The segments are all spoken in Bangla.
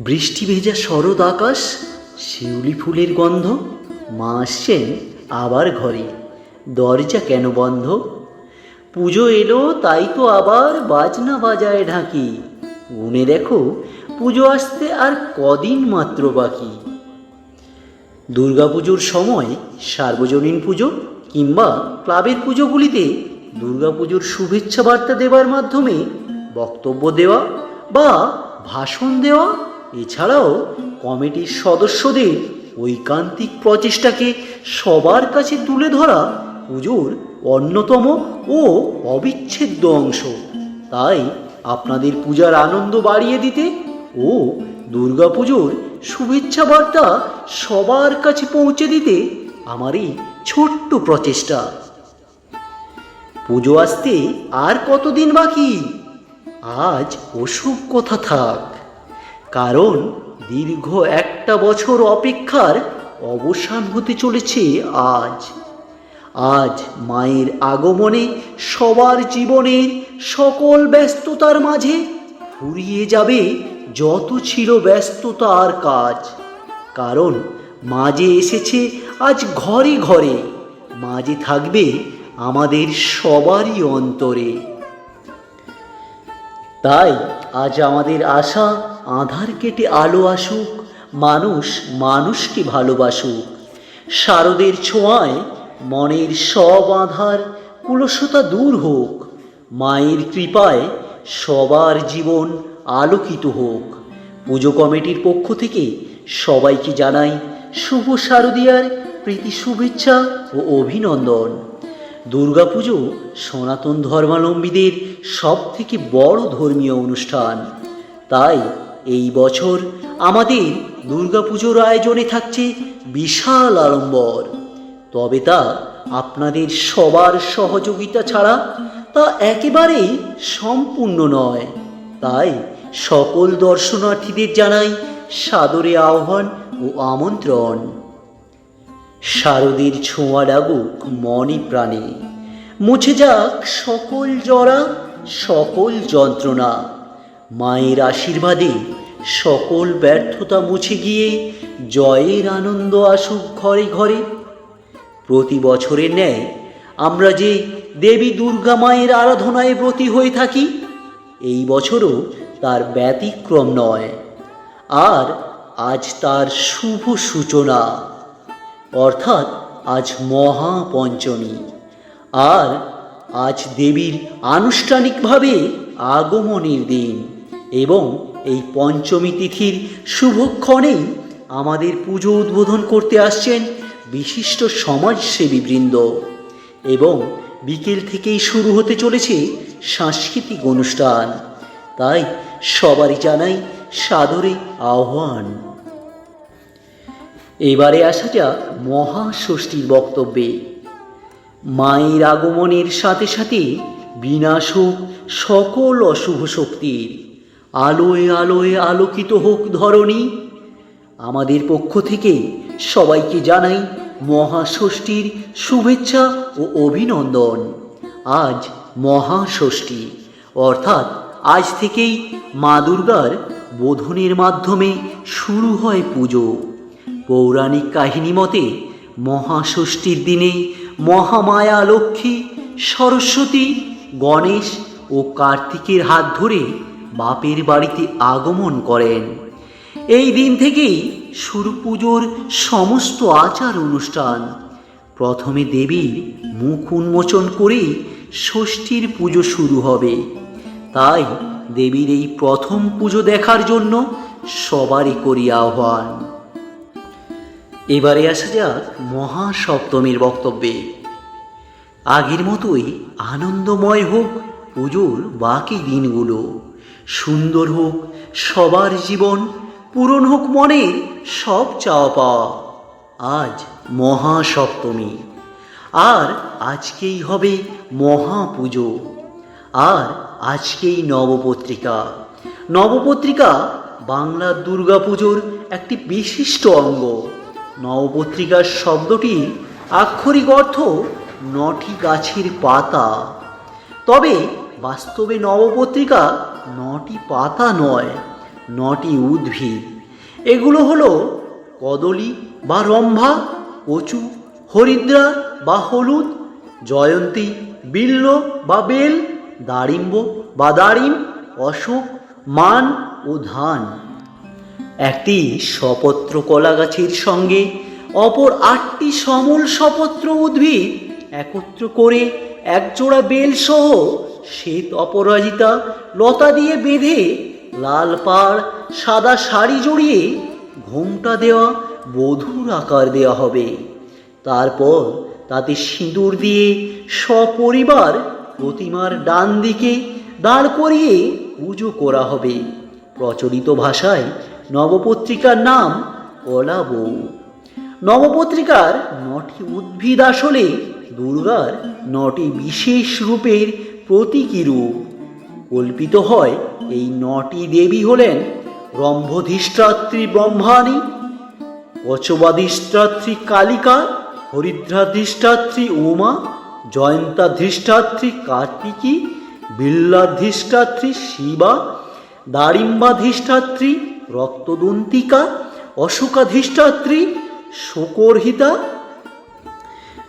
বৃষ্টি ভেজা শরৎ আকাশ, শিউলি ফুলের গন্ধ, মা আসছেন আবার ঘরে। দরজা কেন বন্ধ? পুজো এলো, তাই তো আবার বাজনা বাজায় ঢাকি। গুনে দেখো, পুজো আসতে আর কদিন মাত্র বাকি। দুর্গাপুজোর সময় সার্বজনীন পুজো কিংবা ক্লাবের পুজোগুলিতে দুর্গাপুজোর শুভেচ্ছা বার্তা দেওয়ার মাধ্যমে বক্তব্য দেওয়া বা ভাষণ দেওয়া এছাড়াও কমিটির সদস্যদের ঐকান্তিক প্রচেষ্টাকে সবার কাছে তুলে ধরা পুজোর অন্যতম ও অবিচ্ছেদ্য অংশ। তাই আপনাদের পূজার আনন্দ বাড়িয়ে দিতে ও দুর্গাপুজোর শুভেচ্ছা বার্তা সবার কাছে পৌঁছে দিতে আমার এই ছোট্ট প্রচেষ্টা। পুজো আসতে আর কতদিন বাকি? আজ ওসব কথা থাক। কারণ দীর্ঘ একটা বছর অপেক্ষার অবসান হতে চলেছে আজ। আজ মায়ের আগমনে সবার জীবনের সকল ব্যস্ততার মাঝে ফুরিয়ে যাবে যত ছিল ব্যস্ততা আর কাজ। কারণ মাঝে এসেছে আজ ঘরে ঘরে মাঝে থাকবে আমাদের সবারই অন্তরে। তাই আজ আমাদের আশা আধার কেটে আলো আসুক, মানুষ মানুষকে ভালোবাসুক। শারদের ছোঁয়ায় মনের সব আধার কুলসতা দূর হোক, মায়ের কৃপায় সবার জীবন আলোকিত হোক। পুজো কমিটির পক্ষ থেকে সবাইকে জানাই শুভ শারদীয়ার প্রীতি, শুভেচ্ছা ও অভিনন্দন। দুর্গাপুজো সনাতন ধর্মাবলম্বীদের সব থেকে বড় ধর্মীয় অনুষ্ঠান। তাই এই বছর আমাদের দুর্গাপুজোর আয়োজনে থাকছে বিশাল আড়ম্বর। তবে তা আপনাদের সবার সহযোগিতা ছাড়া তা একেবারেই সম্পূর্ণ নয়। তাই সকল দর্শনার্থীদের জানাই সাদরে আহ্বান ও আমন্ত্রণ। শারদীর ছোঁয়া লাগুক মনে প্রাণে। মুছে যাক সকল জরা, সকল যন্ত্রণা। মায়ের আশীর্বাদে সকল ব্যর্থতা মুছে গিয়ে জয়ের আনন্দ আসুক ঘরে ঘরে। প্রতি বছরের ন্যায় আমরা যে দেবী দুর্গা মায়ের আরাধনায় ব্রতী হয়ে থাকি, এই বছরও তার ব্যতিক্রম নয়। আর আজ তার শুভ সূচনা। অর্থাৎ আজ মহাপঞ্চমী। আর আজ দেবীর আনুষ্ঠানিকভাবে আগমনের দিন। এবং এই পঞ্চমী তিথির শুভক্ষণেই আমাদের পুজো উদ্বোধন করতে আসছেন বিশিষ্ট সমাজসেবী বৃন্দ। এবং বিকেল থেকেই শুরু হতে চলেছে সাংস্কৃতিক অনুষ্ঠান। তাই সবারই জানাই সাদরে আহ্বান। এবারে আসা যাক মহাষষ্ঠীর বক্তব্যে। মায়ের আগমনের সাথে সাথে বিনাশ হোক সকল অশুভ শক্তির। আলোয় আলোয় আলোকিত হোক ধরণী, আমাদের পক্ষ থেকে সবাইকে জানাই মহাষষ্ঠীর শুভেচ্ছা ও অভিনন্দন। আজ মহাষষ্ঠী, অর্থাৎ আজ থেকেই মা দুর্গার বোধনের মাধ্যমে শুরু হয় পুজো। পৌরাণিক কাহিনী মতে মহাষষ্ঠীর দিনে মহামায়া লক্ষ্মী, সরস্বতী, গণেশ ও কার্তিকের হাত ধরে বাপের বাড়িতে আগমন করেন। এই দিন থেকেই শুরু পুজোর সমস্ত আচার অনুষ্ঠান। প্রথমে দেবীর মুখ উন্মোচন করেই ষষ্ঠীর পুজো শুরু হবে। তাই দেবীর এই প্রথম পুজো দেখার জন্য সবারই করি আহ্বান। এবারে আসা যাক মহাসপ্তমীর বক্তব্যে। আগের মতোই আনন্দময় হোক পুজোর বাকি দিনগুলো। সুন্দর হোক সবার জীবন, পূরণ হোক মনে সব চাওয়া পাওয়া আজ মহাসপ্তমী। আর আজকেই হবে মহাপুজো। আর আজকেই নবপত্রিকা। নবপত্রিকা বাংলার দুর্গাপুজোর একটি বিশিষ্ট অঙ্গ। নবপত্রিকার শব্দটির আক্ষরিক অর্থ নটি গাছের পাতা। তবে বাস্তবে নবপত্রিকা নটি পাতা নয়, নটি উদ্ভিদ। এগুলো হলো কদলী বা রম্ভা, কচু, হরিদ্রা বা হলুদ, জয়ন্তী, বিল্ল বা বেল, দারিম্ব বা দারিম, অশোক, মান ও ধান। একটি সপত্র কলা গাছের সঙ্গে অপর আটটি সমল সপত্র উদ্ভিদ একত্র করে একজোড়া বেল সহ শ্বেত অপরাজিতা লতা দিয়ে বেঁধে লাল পাড়, সাদা শাড়ি জড়িয়ে ঘোমটা দেওয়া বধুর আকার দেওয়া হবে। তারপর তাতে সিঁদুর দিয়ে সপরিবার প্রতিমার ডান দিকে দাঁড় করিয়ে পুজো করা হবে। প্রচলিত ভাষায় নবপত্রিকার নাম কলা বউ নবপত্রিকার নটি উদ্ভিদ আসলে দুর্গার নটি বিশেষ রূপের প্রতীকী রূপ। কল্পিত হয় এই নটি দেবী হলেন রম্ভধিষ্ঠাত্রী ব্রহ্মাণী কচবাধিষ্ঠাত্রী কালিকা, হরিদ্রাধিষ্ঠাত্রী উমা, জয়ন্তাধিষ্ঠাত্রী কার্তিকী, বিল্লাধিষ্ঠাত্রী শিবা, দারিম্বাধিষ্ঠাত্রী রক্তদন্তিকা, অশোকাধিষ্ঠাত্রী শোকরহিতা,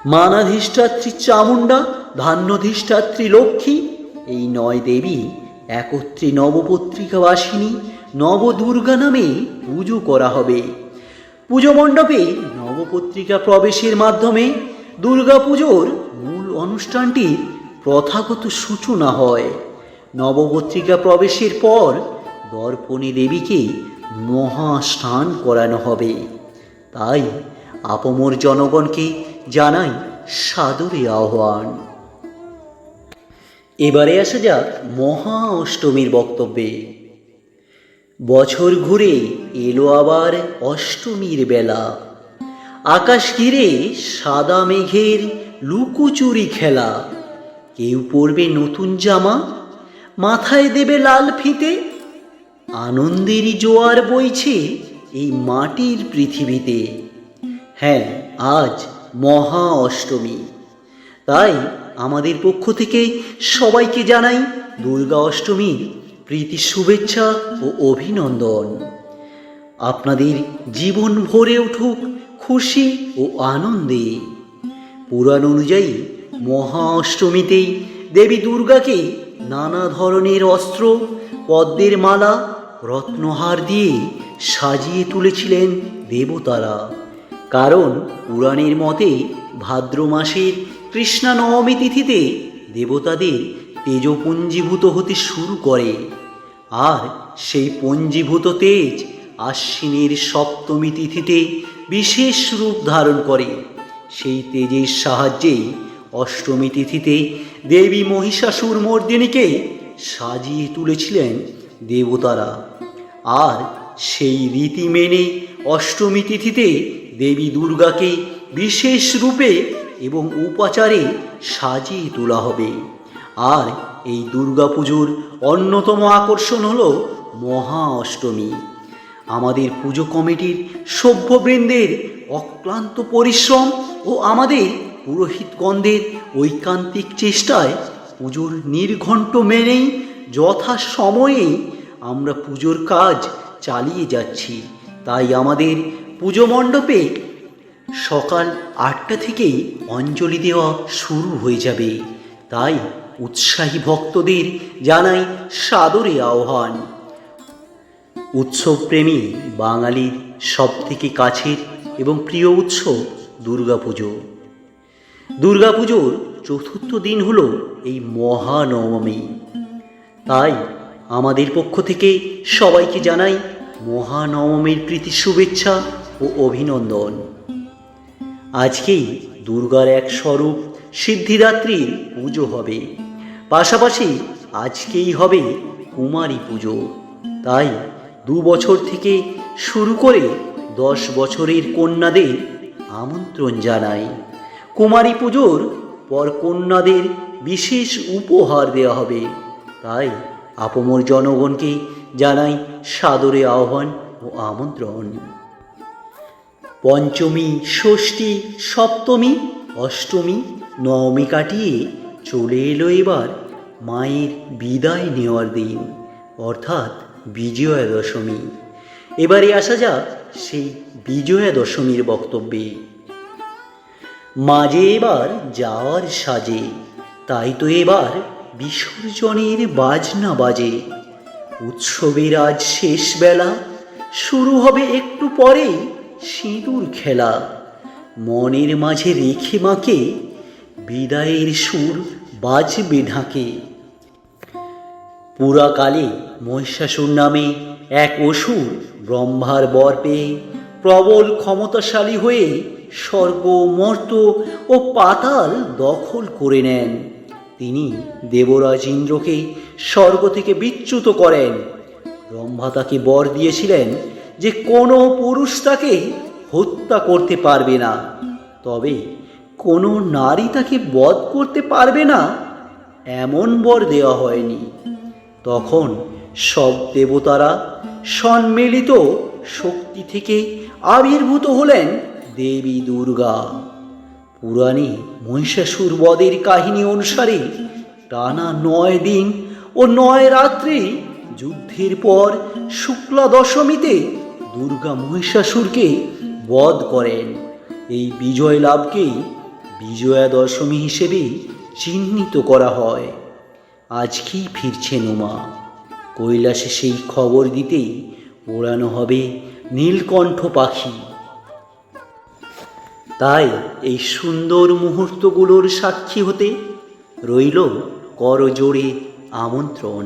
মানাধিষ্ঠাত্রী চামুণ্ডা ধান্যধিষ্ঠাত্রী লক্ষ্মী এই নয় দেবী, একত্রে নবপত্রিকাবাসিনী, নবদুর্গা নামে পুজো করা হবে। পুজো মণ্ডপে নবপত্রিকা প্রবেশের মাধ্যমে দুর্গাপুজোর মূল অনুষ্ঠানটির প্রথাগত সূচনা হয়। নবপত্রিকা প্রবেশের পর দর্পণী দেবীকে মহাস্নান করানো হবে। তাই আপমর জনগণকে জানাই সাদরে আহ্বান। এবারে আসা যাক মহা অষ্টমীর বক্তব্যে। বছর ঘুরে এলো আবার অষ্টমীর বেলা। আকাশ ঘিরে সাদা মেঘের লুকোচুরি খেলা। কেউ পরবে নতুন জামা, মাথায় দেবে লাল ফিতে। আনন্দেরই জোয়ার বইছে এই মাটির পৃথিবীতে। হ্যাঁ আজ মহা অষ্টমী। তাই আমাদের পক্ষ থেকে সবাইকে জানাই দুর্গা অষ্টমীর প্রীতি শুভেচ্ছা ও অভিনন্দন। আপনাদের জীবন ভরে উঠুক খুশি ও আনন্দে। পুরাণ অনুযায়ী মহা অষ্টমীতেই দেবী দুর্গাকে নানা ধরনের অস্ত্র, পদ্মের মালা, রত্নহার দিয়ে সাজিয়ে তুলেছিলেন দেবতারা। কারণ পুরাণের মতে ভাদ্র মাসের কৃষ্ণা নবমী তিথিতে দেবতাদের তেজপুঞ্জীভূত হতে শুরু করে। আর সেই পঞ্জীভূত তেজ আশ্বিনের সপ্তমী তিথিতে বিশেষ রূপ ধারণ করে। সেই তেজের সাহায্যেই অষ্টমী তিথিতে দেবী মহিষাসুর মর্দিনীকে সাজিয়ে তুলেছিলেন দেবতারা। আর সেই রীতি মেনে অষ্টমী তিথিতে দেবী দুর্গাকে বিশেষ রূপে এবং উপাচারে সাজিয়ে তোলা হবে। আর এই দুর্গাপুজোর অন্যতম আকর্ষণ হল মহা অষ্টমী আমাদের পুজো কমিটির সভ্যবৃন্দের অক্লান্ত পরিশ্রম ও আমাদের পুরোহিতগণদের ঐকান্তিক চেষ্টায় পুজোর নির্ঘণ্ট মেনেই যথা সময়ে আমরা পুজোর কাজ চালিয়ে যাচ্ছি। তাই আমাদের পুজো মণ্ডপে সকাল আটটা থেকেই অঞ্জলি দেওয়া শুরু হয়ে যাবে। তাই উৎসাহী ভক্তদের জানাই সাদরে আহ্বান। উৎসবপ্রেমী বাঙালির সবথেকে কাছের এবং প্রিয় উৎসব দুর্গাপুজো। দুর্গাপুজোর চতুর্থ দিন হল এই মহানবমী। তাই আমাদের পক্ষ থেকে সবাইকে জানাই মহানবমীর প্রীতি শুভেচ্ছা ও অভিনন্দন। আজকেই দুর্গার এক স্বরূপ সিদ্ধিদাত্রীর পুজো হবে। পাশাপাশি আজকেই হবে কুমারী পুজো। তাই দু বছর থেকে শুরু করে দশ বছরের কন্যাদের আমন্ত্রণ জানাই। কুমারী পুজোর পর কন্যাদের বিশেষ উপহার দেওয়া হবে। তাই আপমর জনগণকে জানাই সাদরে আহ্বান ও আমন্ত্রণ। পঞ্চমী, ষষ্ঠী, সপ্তমী, অষ্টমী, নবমী কাটিয়ে চলে এলো এবার মায়ের বিদায় নেওয়ার দিন, অর্থাৎ বিজয়া দশমী এবারে আসা যাক সেই বিজয়া দশমীর বক্তব্যে মাঝে এবার যাওয়ার সাজে, তাই তো এবার বিসর্জনের বাজনা বাজে। উৎসবের আজ শেষ বেলা শুরু হবে একটু পরেই সিঁদুর খেলা। মনের মাঝে রেখে মাকে, বিদায়ের সুর বাজবে ঢাকে। পুরাকালে মহিষাসুর নামে এক অসুর ব্রহ্মার বর পেয়ে প্রবল ক্ষমতাশালী হয়ে স্বর্গ, মর্ত ও পাতাল দখল করে নেন। তিনি দেবরাজ ইন্দ্রকে স্বর্গ থেকে বিচ্যুত করেন। ব্রহ্মা তাকে বর দিয়েছিলেন যে কোনো পুরুষ তাকে হত্যা করতে পারবে না। তবে কোনো নারী তাকে বধ করতে পারবে না, এমন বর দেওয়া হয়নি। তখন সব দেবতারা সম্মিলিত শক্তি থেকে আবির্ভূত হলেন দেবী দুর্গা। পুরাণে মহিষাসুর বদের কাহিনী অনুসারে টানা নয় দিন ও নয় রাত্রি যুদ্ধের পর শুক্লা দশমীতে দুর্গা মহিষাসুরকে বধ করেন। এই বিজয় লাভকেই বিজয়া দশমী হিসেবে চিহ্নিত করা হয়। আজকেই ফিরছেন উমা কৈলাসে সেই খবর দিতেই ওড়ানো হবে নীলকণ্ঠ পাখি। তাই এই সুন্দর মুহূর্তগুলোর সাক্ষী হতে রইল করজোড়ে আমন্ত্রণ।